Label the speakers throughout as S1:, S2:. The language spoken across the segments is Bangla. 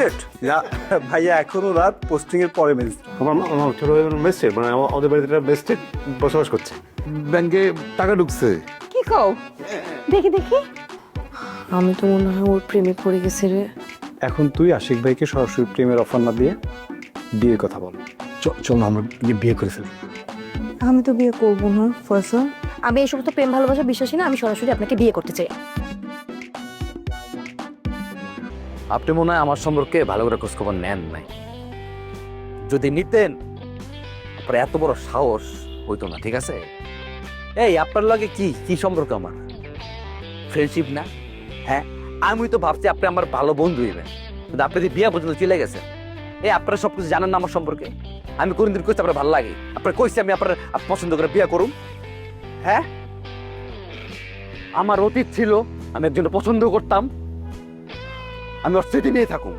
S1: ম্যাজিস্ট্রেট? না ভাইয়া এখনও রাত পোস্টিং এর পরে ম্যাজিস্ট্রেট।
S2: আমার আমার ছোট ভাই ম্যাজিস্ট্রেট মানে আমার- আমাদের বাড়িতে একটা ম্যাজিস্ট্রেট বসবাস করছে।
S3: ব্যাংকে টাকা ঢুকছে।
S4: কি কও? দেখি দেখি। আমি তো মনে হয় ওর প্রেমে পড়ে গেছে রে।
S1: এখন তুই আশিক ভাইকে সরাসরি প্রেমের অফার না দিয়ে বিয়ের কথা বল।
S2: চ- চল না আমরা গিয়ে বিয়ে করে ফেলি।
S4: আমি তো বিয়ে করব না ফয়সাল। আমি এই সমস্ত প্রেম ভালোবাসা বিশ্বাসী না আমি সরাসরি আপনাকে বিয়ে করতে চাই।
S5: আপনি মনে হয় আমার সম্পর্কে ভালো করে খোঁজখবর নেন নাই। যদি নিতেন, আপনার এত বড় সাহস হইতো না, ঠিক আছে? এই, আপনার লগে কি? কি সম্পর্ক আমার? ফ্রেন্ডশিপ না? হ্যাঁ? আমি তো ভাবছি আপনি আমার ভালো বন্ধু হইবেন। কিন্তু আপনি যে বিয়ে পর্যন্ত চলে গেছেন, এই আপনারা সব কিছু জানেন না আমার সম্পর্কে। আমি কোনদিন কইছি আপনার ভালো লাগে। আপনার কইছি আমি আপনার পছন্দ করে বিয়ে করুন হ্যাঁ? আমার অতীত ছিল, আমি একজন পছন্দ করতাম। আমি ওর স্মৃতি নিয়ে থাকুন।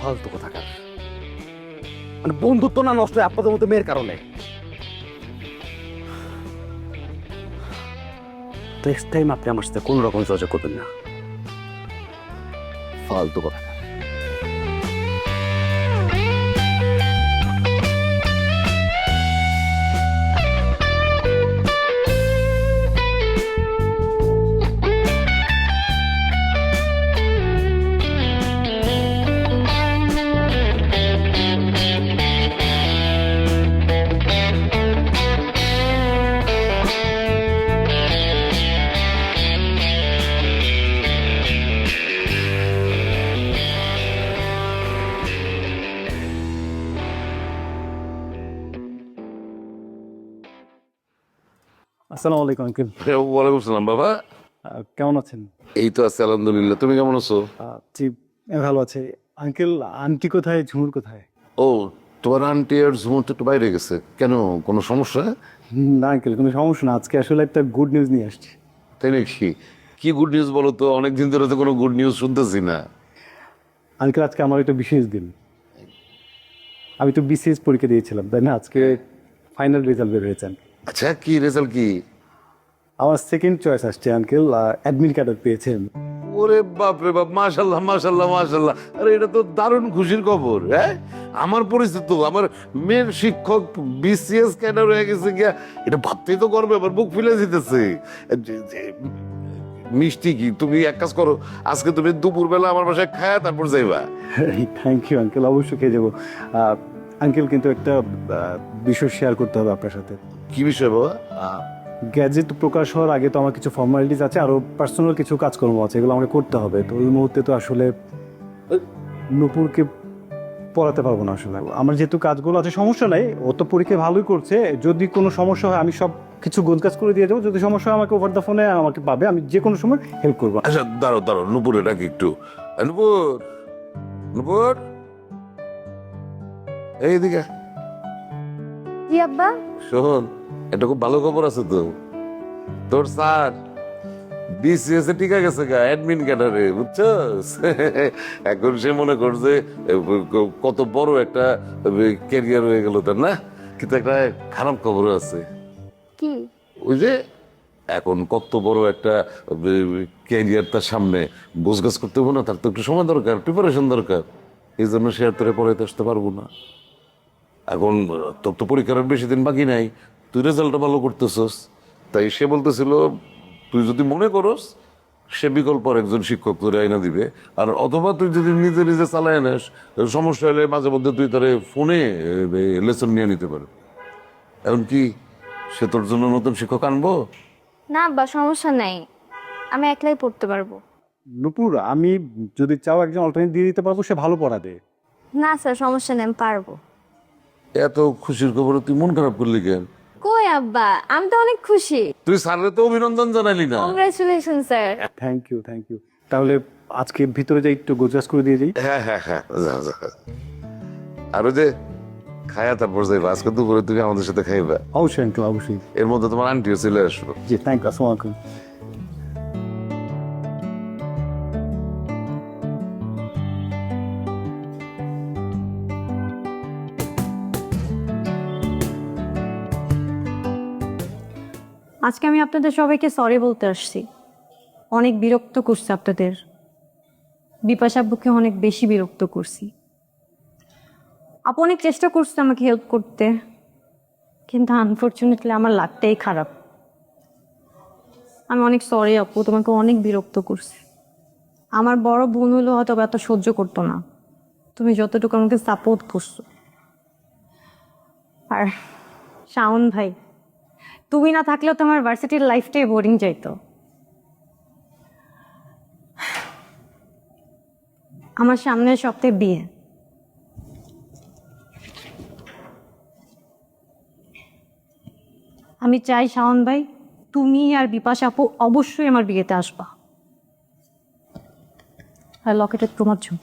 S5: ফালতু কথা কার মানে বন্ধুত্ব না নষ্ট হয় আপনাদের মতো মেয়ের কারণে। নেক্সট টাইম আপনি আমার সাথে কোনো রকম যোগাযোগ করবেন না। ফালতু কথা।
S1: আসসালামু আলাইকুম আঙ্কেল।
S3: ওয়ালাইকুম সালাম বাবা।
S1: কেমন আছেন?
S3: এই তো আছে আলহামদুলিল্লাহ। তুমি কেমন আছো?
S1: জি ভালো আছি। আঙ্কেল আন্টি কোথায় ঝুমুর কোথায়?
S3: ও তোমার আন্টি আর ঝুমুর তো একটু বাইরে গেছে। কেন কোনো সমস্যা?
S1: না আঙ্কেল কোনো সমস্যা না। আজকে আসলে একটা গুড নিউজ নিয়ে আসছি।
S3: তাই নাকি? কি গুড নিউজ বলো তো? অনেকদিন ধরে তো কোনো গুড নিউজ শুনতেছি না।
S1: আঙ্কেল আজকে আমার একটা বিশেষ দিন। আমি তো বিসিএস পরীক্ষা দিয়েছিলাম তাই না? আজকে ফাইনাল রেজাল্ট বের হয়েছে হয়েছেন
S3: আচ্ছা কি রেজাল্ট কি?
S1: আমার সেকেন্ড চয়েস আসছে আঙ্কেল অ্যাডমিন কার্ডার পেয়েছেন।
S3: ওরে বাপ রে বাপ মাশাল্লাহ মাশাল্লাহ মাশাল্লাহ আরে এটা তো দারুণ খুশির খবর হ্যাঁ? আমার পরিচিত তো আমার মেয়ের শিক্ষক বিসিএস ক্যাডার হয়ে গেছে গিয়া এটা ভাবতেই তো করবে আমার বুক ফুলে যেতেছে। মিষ্টি কি তুমি এক কাজ করো আজকে তুমি দুপুরবেলা আমার বাসায় খায় তারপর যাইবা।
S1: থ্যাংক ইউ আঙ্কেল অবশ্যই খেয়ে যাব। আঙ্কেল কিন্তু একটা বিষয় শেয়ার করতে হবে আপনার সাথে।
S3: কি বিষয় বাবা?
S1: গ্যাজেট প্রকাশ হওয়ার আগে তো আমার কিছু ফর্মালিটিস আছে আরও পার্সোনাল কিছু কাজকর্ম আছে এগুলো আমাকে করতে হবে। তো ওই মুহূর্তে তো আসলে নূপুরকে পড়াতে পারব না আসলে। আমার যেহেতু কাজগুলো আছে সমস্যা নাই ও তো পরীক্ষা ভালোই করছে। যদি কোনো সমস্যা হয় আমি সব কিছু গোল কাজ করে দিয়ে দেবো। যদি সমস্যা হয় আমাকে ওভার দ্য ফোনে আমাকে পাবে। আমি যে কোনো সময় হেল্প করব।
S3: আচ্ছা দাঁড়ো দাঁড়ো নুপুরে ডাকি একটু? নূপুর নূপুর? নুপুর এইদিকে
S4: জি আব্বা।
S3: শোন এটা খুব ভালো খবর আছে তো। তোর স্যার বিসিএস এ টিকা গেছে গা অ্যাডমিন ক্যাডারে বুঝছস? এখন সে মনে করছে কত বড় একটা ক্যারিয়ার হয়ে গেল তার না? কিন্তু একটা খারাপ খবর আছে।
S4: কি?
S3: ওই যে এখন কত বড় একটা ক্যারিয়ার তার সামনে গোছগাছ করতে হবে না তার তো একটু সময় দরকার প্রিপারেশন দরকার। এই জন্য সে আর তোরে পড়াইতে আসতে পারব না। এখন তোর তো পরীক্ষার বেশি দিন বাকি নাই তুই রেজাল্টটা ভালো করতেছস। তাই সে বলতেছিল তুই যদি মনে করস সে বিকল্প আর একজন শিক্ষক তোরে আইনা দিবে। আর অথবা তুই যদি নিজে নিজে চালায় নেস সমস্যা হলে মাঝে মধ্যে তুই তারে ফোনে লেসন নিয়ে নিতে পারো এখন কি সে তোর জন্য নতুন শিক্ষক আনব?
S6: না বা সমস্যা নাই। আমি একলাই পড়তে পারব।
S1: নূপুর আমি যদি চাও একজন অল্টারনেট দিয়ে দিতে পারব সে ভালো পড়াবে
S6: না স্যার সমস্যা নেই আমি পারব।
S3: এত খুশির খবরে তুই মন খারাপ করলি কেন?
S6: কই আব্বা? আমি তো অনেক খুশি।
S3: তুই স্যারের তো অভিনন্দন জানালি না।
S6: Congratulation sir.
S1: Thank you thank you তাহলে আজকে ভিতরে যাই একটু গোজাস করে দিয়ে যাই।
S3: হ্যাঁ হ্যাঁ হ্যাঁ যাও, যাও। আর যে খায়া তারপর যাইবা আজকে দুপুরে তুমি আমাদের সাথে খাইবা।
S1: অবশ্যই আঙ্কেল অবশ্যই।
S3: এর মধ্যে তোমার আন্টিও চলে আসব
S1: জি থ্যাংক ইউ আসসালামু আলাইকুম।
S4: আজকে আমি আপনাদের সবাইকে সরি বলতে আসছি। অনেক বিরক্ত করছে আপনাদের। বিপাশা বুকে অনেক বেশি বিরক্ত করছি। আপু অনেক চেষ্টা করছে আমাকে হেল্প করতে, কিন্তু আনফর্চুনেটলি আমার লাকটাই খারাপ। আমি অনেক সরি আপু, তোমাকে অনেক বিরক্ত করছি। আমার বড় বোন হলেও হয়তো এত সহ্য করতো না। তুমি যতটুকু আমাকে সাপোর্ট করছ। আর শাওন ভাই তুমি না থাকলেও তো আমার ভার্সিটির লাইফটাই বোরিং যাইতো। আমার সামনের সপ্তাহে বিয়ে। আমি চাই শাওন ভাই, তুমি আর বিপাশা আপু অবশ্যই আমার বিয়েতে আসবা। আর লকেটের তোমার জন্য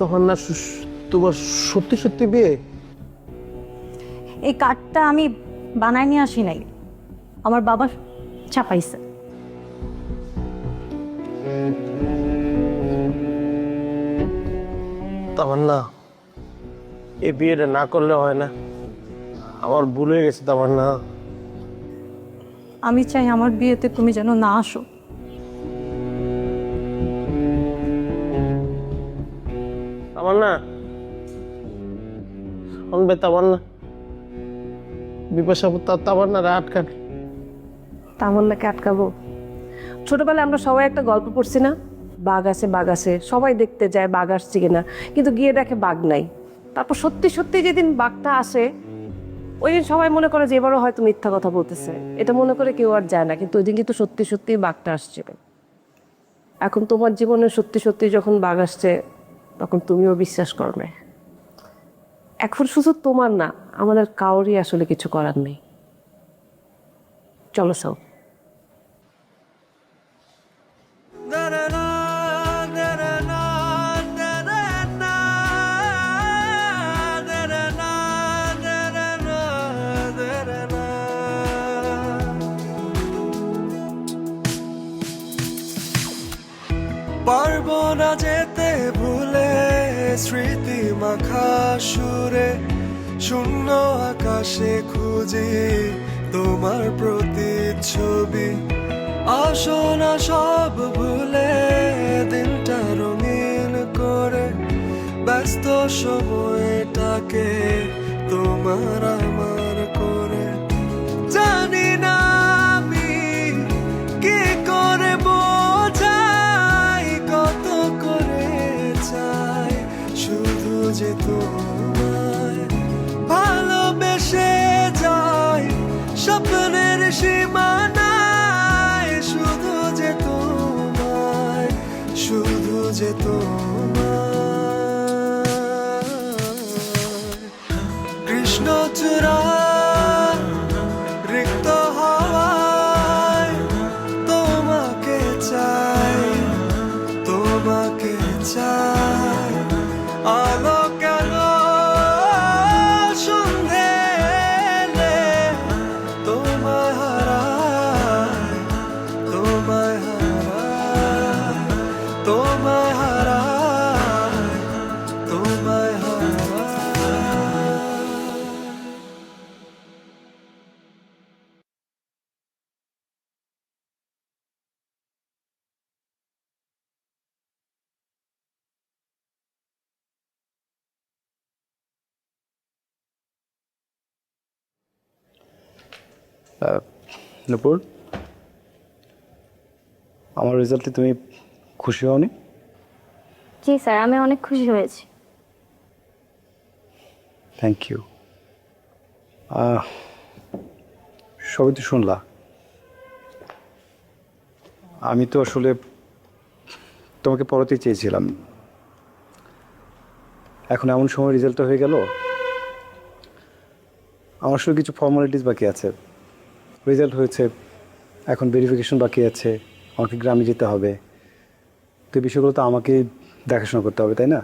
S7: তখন না তোমার সত্যি সত্যি বিয়ে?
S4: এই কার্ডটা আমি বানায় নিয়ে আসি নাই। আমার বাবা ছাপাইছে।
S7: তখন না এই বিয়েটা না করলে হয় না। আমার ভুল হয়ে গেছে তখন না
S4: আমি চাই আমার বিয়েতে তুমি যেন না আসো।
S7: আমার না শুনবে তামান না বিপাশা তামান না রাত কাট
S8: তামান্নাকে আটকাবো। ছোটবেলায় আমরা সবাই একটা গল্প পড়ছি না? বাঘ আছে বাঘ আছে। সবাই দেখতে যায় বাঘ আসছে কিনা। কিন্তু গিয়ে দেখে বাঘ নাই। তারপর সত্যি সত্যি যেদিন বাঘটা আসে ওই দিন সবাই মনে করে যে এবারও হয়তো মিথ্যা কথা বলতেছে। এটা মনে করে কেউ আর যায় না। কিন্তু ওই দিন কিন্তু সত্যি সত্যি বাঘটা আসছে। এখন তোমার জীবনে সত্যি সত্যি যখন বাঘ আসছে তখন তুমিও বিশ্বাস করবে। এখন শুধু তোমার না, আমাদের কাউরই আসলে কিছু করার নেই। চলো সব
S9: স্মৃতি মাখা সুরে, শূন্য আকাশে খুঁজি তোমার প্রতি ছবি আসনা সব ভুলে দিনটা রঙিন করে, ব্যস্ত সময়টাকে তোমার আমার শুধু যে
S1: নূপুর আমার রেজাল্টে তুমি খুশি হওনি?
S6: জি স্যার আমি অনেক খুশি হয়েছি।
S1: থ্যাংক ইউ সবই তো শুনলা। আমি তো আসলে তোমাকে পড়াতে চেয়েছিলাম। এখন এমন সময় রেজাল্টটা হয়ে গেল। আমার আসলে কিছু ফর্মালিটিস বাকি আছে। রেজাল্ট হয়েছে, এখন ভেরিফিকেশন বাকি আছে, আমাকে গ্রামে যেতে হবে। তো এই বিষয়গুলো তো আমাকে দেখাশোনা করতে হবে, তাই না?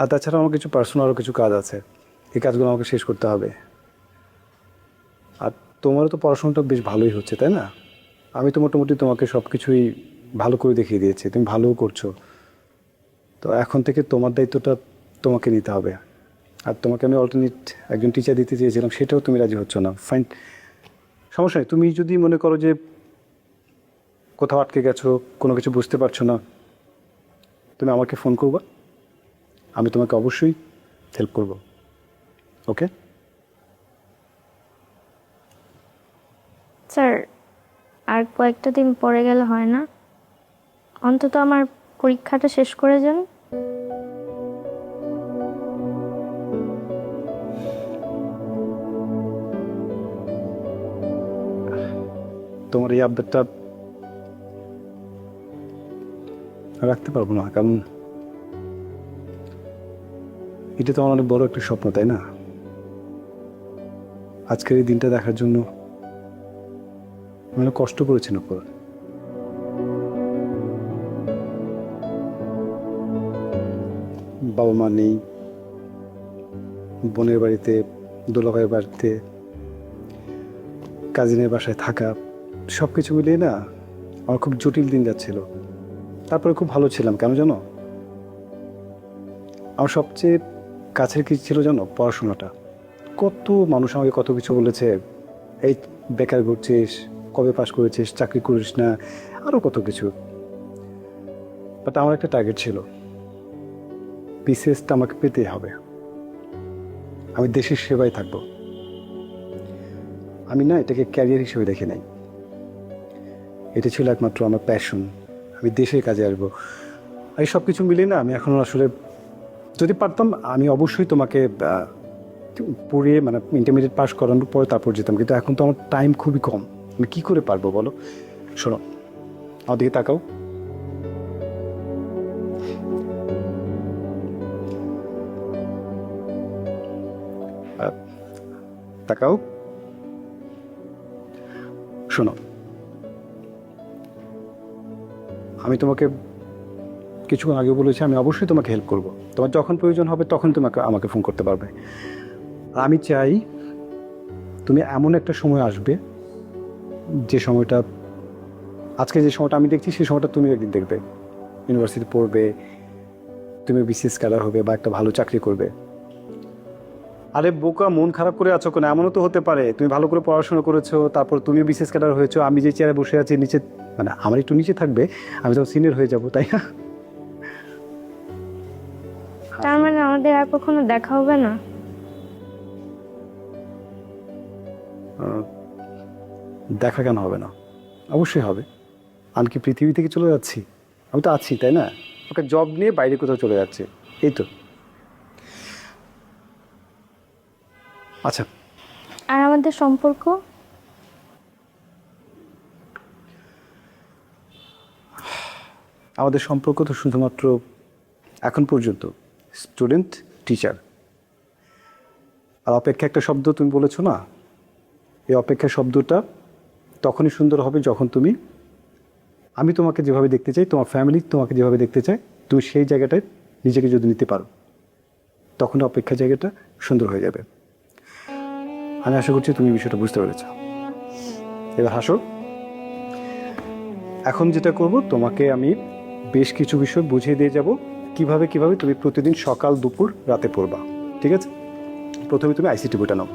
S1: আর তাছাড়া আমার কিছু পার্সোনাল আরও কিছু কাজ আছে, এই কাজগুলো আমাকে শেষ করতে হবে। আর তোমারও তো পড়াশোনাটা বেশ ভালোই হচ্ছে, তাই না? আমি তো মোটামুটি তোমাকে সব কিছুই ভালো করে দেখিয়ে দিয়েছি, তুমি ভালোও করছ। তো এখন থেকে তোমার দায়িত্বটা তোমাকে নিতে হবে। আর তোমাকে আমি অল্টারনেট একজন টিচার দিতে চেয়েছিলাম, সেটাও তুমি রাজি হচ্ছ না। ফাইন সমস্যা নেই। তুমি যদি মনে করো যে কোথাও আটকে গেছো, কোনো কিছু বুঝতে পারছ না, তুমি আমাকে ফোন করবা। আমি তোমাকে অবশ্যই হেল্প করব। ওকে
S6: স্যার আর কয়েকটা দিন পরে গেলে হয় না? অন্তত আমার পরীক্ষাটা শেষ করে যান।
S1: তোমার এই আপডেটটা রাখতে পারব না, কারণ এটা তো আমার অনেক বড় একটা স্বপ্ন, তাই না? আজকের এই দিনটা দেখার জন্য আমি কষ্ট করেছি নকর বাবা মা নেই, বোনের বাড়িতে দোলাভাইয়ের বাড়িতে, কাজিনের বাসায় থাকা সব কিছু মিলিয়ে না আমার খুব জটিল দিন যাচ্ছিল। তারপরে খুব ভালো ছিলাম, কেন জানো? আমার সবচেয়ে কাছের কি ছিল জানো, পড়াশোনাটা। কত মানুষ আমাকে কত কিছু বলেছে, এই বেকার ঘুরছিস, কবে পাশ করেছিস, চাকরি করিস না আরও কত কিছু। বাট আমার একটা টার্গেট ছিল বিসিএসটা আমাকে পেতেই হবে। আমি দেশের সেবায় থাকব। আমি না এটাকে ক্যারিয়ার হিসেবে দেখে নাই। এটা ছিল একমাত্র আমার প্যাশন আমি দেশের কাজে আসব। আর এই সব কিছু মিলিয়ে না আমি এখন আসলে যদি পারতাম, আমি অবশ্যই তোমাকে পড়িয়ে মানে ইন্টারমিডিয়েট পাস করানোর পরে তারপর যেতাম। কিন্তু এখন তো আমার টাইম খুবই কম। আমি কী করে পারব বলো? শোনো, আমার দিকে তাকাও। তাকাও। শোনো আমি তোমাকে কিছুক্ষণ আগে বলেছি, আমি অবশ্যই তোমাকে হেল্প করব। তোমার যখন প্রয়োজন হবে তখন তোমাকে, আমাকে ফোন করতে পারবে। আমি চাই তুমি এমন একটা সময় আসবে, যে সময়টা, আজকে যে সময়টা আমি দেখছি, সেই সময়টা তুমি একদিন দেখবে। ইউনিভার্সিটি পড়বে, তুমি বিসিএস ক্যাডার হবে বা একটা ভালো চাকরি করবে। আরে বোকা, মন খারাপ করে আছো কেন? এমনও তো হতে পারে। তুমি ভালো করে পড়াশোনা করেছ, তারপর তুমি বিশেষ ক্যাডার হয়েছো, আমি যে চেয়ারে বসে আছি, নিচে মানে আমার একটু নিচে থাকবে আমি তো সিনিয়র হয়ে যাব তাই না?
S6: তার মানে আমাদের আর কখনো দেখা হবে না?
S1: দেখা কেন হবে না? অবশ্যই হবে। আমি কি পৃথিবী থেকে চলে যাচ্ছি? আমি তো আছি তাই না? ওকে জব নিয়ে বাইরে কোথাও চলে যাচ্ছে। এই তো। আচ্ছা।
S6: আর আমাদের সম্পর্ক?
S1: আমাদের সম্পর্ক তো শুধুমাত্র এখন পর্যন্ত স্টুডেন্ট টিচার আর অপেক্ষা একটা শব্দ তুমি বলেছ না? এই অপেক্ষা শব্দটা তখনই সুন্দর হবে যখন তুমি, আমি তোমাকে যেভাবে দেখতে চাই, তোমার ফ্যামিলি তোমাকে যেভাবে দেখতে চায়, তুমি সেই জায়গাটায় নিজেকে যদি নিতে পারো, তখন অপেক্ষা জায়গাটা সুন্দর হয়ে যাবে। আমি আশা করছি তুমি বিষয়টা বুঝতে পেরেছ। এবার হাসো। এখন যেটা করব, তোমাকে আমি বেশ কিছু বিষয় বুঝিয়ে দিয়ে যাব। কীভাবে কীভাবে তুমি প্রতিদিন সকাল, দুপুর, রাতে পড়বা, ঠিক আছে? প্রথমে তুমি আইসিটি বইটা নাও।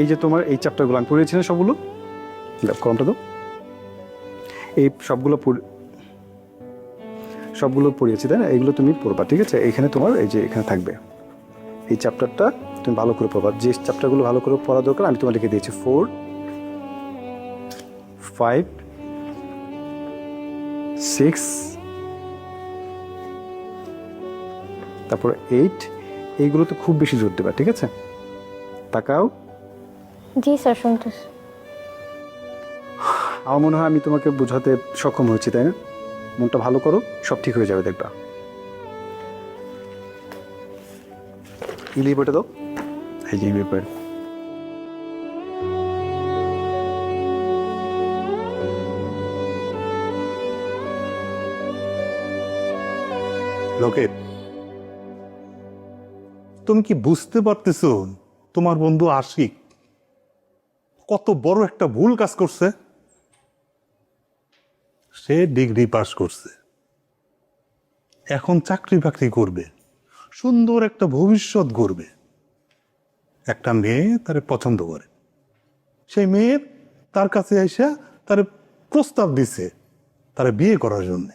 S1: এই যে তোমার এই চ্যাপ্টারগুলো আমি পড়িয়েছি না সবগুলো? কলমটা দাও। এই সবগুলো সবগুলো পড়িয়েছি, তাই না? এইগুলো তুমি পড়বা, ঠিক আছে? এখানে তোমার এই যে এখানে থাকবে। এই চ্যাপ্টারটা তুমি ভালো করে পড়বা। যে চ্যাপ্টারগুলো ভালো করে পড়া দরকার, আমি তোমার লিখে দিয়েছি ফোর ফাইভ সিক্স তারপর এইট এইগুলো তো খুব বেশি জোর দেবা ঠিক আছে? তাকাও।
S6: জি স্যার শুনতেছি।
S1: আমার মনে হয় আমি তোমাকে বোঝাতে সক্ষম হয়েছি তাই না? মনটা ভালো করো সব ঠিক হয়ে যাবে দেখবা। ইলিয়ে বইটা দাও। এই যে ইলিয়ে বই
S10: লোকে তুমি কি বুঝতে পারতেছো? তোমার বন্ধু আশিক কত বড় একটা ভুল কাজ করছে। সে ডিগ্রি পাস করছে। এখন চাকরি বাকরি করবে। সুন্দর একটা ভবিষ্যৎ গড়বে। একটা মেয়ে তারে পছন্দ করে। সেই মেয়ে তার কাছে এসে তার প্রস্তাব দিছে তারে বিয়ে করার জন্য।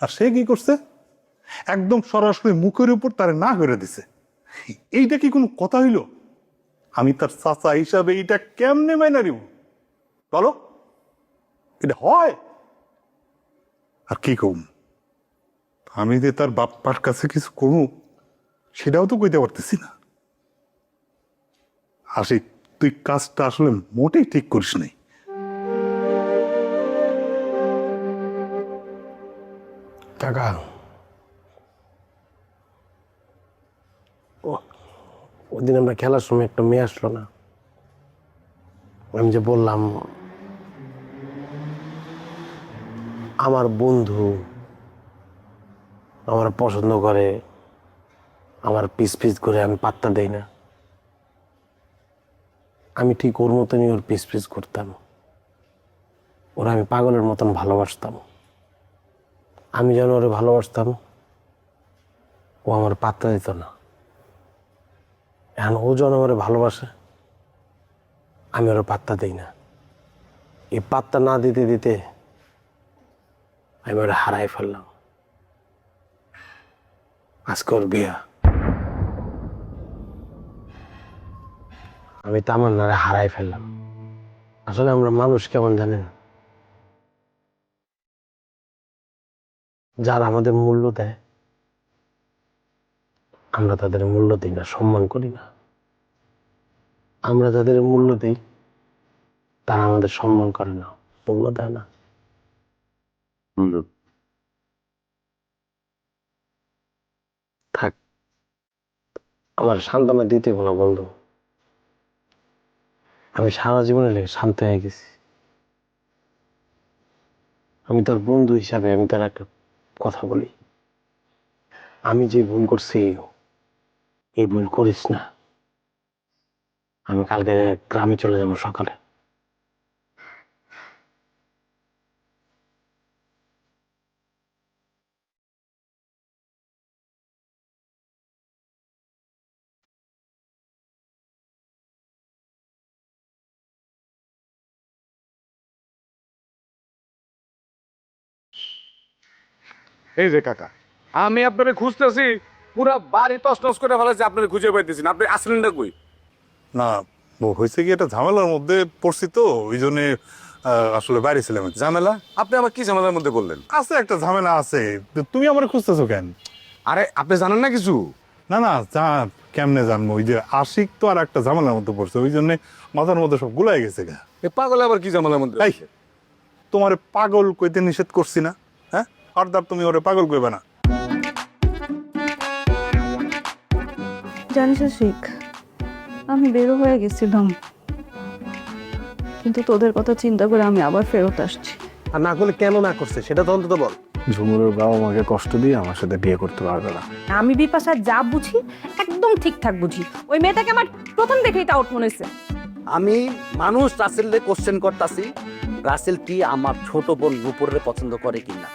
S10: আর সে কি করছে? একদম সরাসরি মুখের উপর তারে না করে দিছে। এইটা কি কোনো কথা হইল? আমি তার চাচা হিসাবে এইটা কেমনে মাইনা নিব? বলো। এটা হয়। আর কি কম? আমি যে তার বাপ্পার কাছে কিছু করব সেটাও তো কইতে পারতেছি না। আসি, তুই কাজটা আসলে মোটেই ঠিক করিস নাই।
S7: কাকা ওদিন আমরা খেলার সময় একটা মেয়ে আসলো না। আমি যে বললাম, আমার বন্ধু আমার পছন্দ করে, আমার পিস পিস করে আমি পাত্তা দেই না। আমি ঠিক ওর মতনই ওর পিস পিস করতাম। ওরা আমি পাগলের মতন ভালোবাসতাম। আমি যেন ওরে ভালোবাসতাম, ও আমার পাত্তা দিত না। এখন ও যেন আমারে ভালোবাসে, আমি ওর পাত্তা দিই না। এই পাত্তা না দিতে দিতে আমি ওরা হারাই ফেললাম। আজকে ওর বিয়া। আমি তামান্নারে হারাই ফেললাম। আসলে আমরা মানুষ কেমন জানেন? যারা আমাদের মূল্য দেয়, আমরা তাদের মূল্য দিই না, সম্মান করি না। আমরা যাদের মূল্য দিই তারা আমাদের সম্মান করে না মূল্য দেয় না। থাক। আমার সান্ত্বনা দিতে কোনো বন্ধু। আমি সারা জীবনে শান্ত হয়ে গেছি। আমি তোর বন্ধু হিসাবে আমি তার একটা কথা বলি। আমি যে ভুল করছি এই ভুল করিস না। আমি কালকে গ্রামে চলে যাব সকালে।
S5: এই যে কাকা, আমি আপনারে খুঁজতেছি, পুরা বাড়ি তছনছ করে ফেলেছি, আপনারে খুঁজে পাইতেছি আপনি আসলেন না কই?
S10: না ও হয়েছে কি একটা ঝামেলার মধ্যে পড়ছি তো ওই জন্যে আসলে বাইরে ছিলাম।
S5: ঝামেলা? আপনি আমার কি ঝামেলার মধ্যে বললেন?
S10: আছে একটা ঝামেলা আছে। তুমি আমার খুঁজতেছো কেন?
S5: আরে আপনি জানেন না কিছু?
S10: না না যা কেমনে জানব? ওই যে আশিক তো আর একটা ঝামেলার মধ্যে পড়ছে ওই জন্য মাথার মধ্যে সব গুলাই গেছে গা।
S5: এ পাগল আবার কি ঝামেলার মধ্যে
S10: তোমার পাগল কইতে নিষেধ করছি না হ্যাঁ? হরদার তুমি ওরে পাগল কইবে না।
S4: জানিস শিখ আমি বেরো হয়ে গেছিলাম কিন্তু তোদের কথা চিন্তা করে আমি আবার ফেরত আসছি।
S7: আর না করলে কেন না করছে সেটা তো অন্তত বল।
S1: ঝুমুরের বাবা আমাকে কষ্ট দিয়ে আমার সাথে বিয়ে করতে পারবে না।
S8: আমি বিপাশা যা বুঝি একদম ঠিকঠাক বুঝি। ওই মেয়েটাকে আমার প্রথম দেখেই তা আউট মনে হয়েছে।
S5: আমি মানুষ রাসেলকে কোশ্চেন করতাছি রাসেল কি আমার ছোট বোন নুপুরের পছন্দ করে কিনা?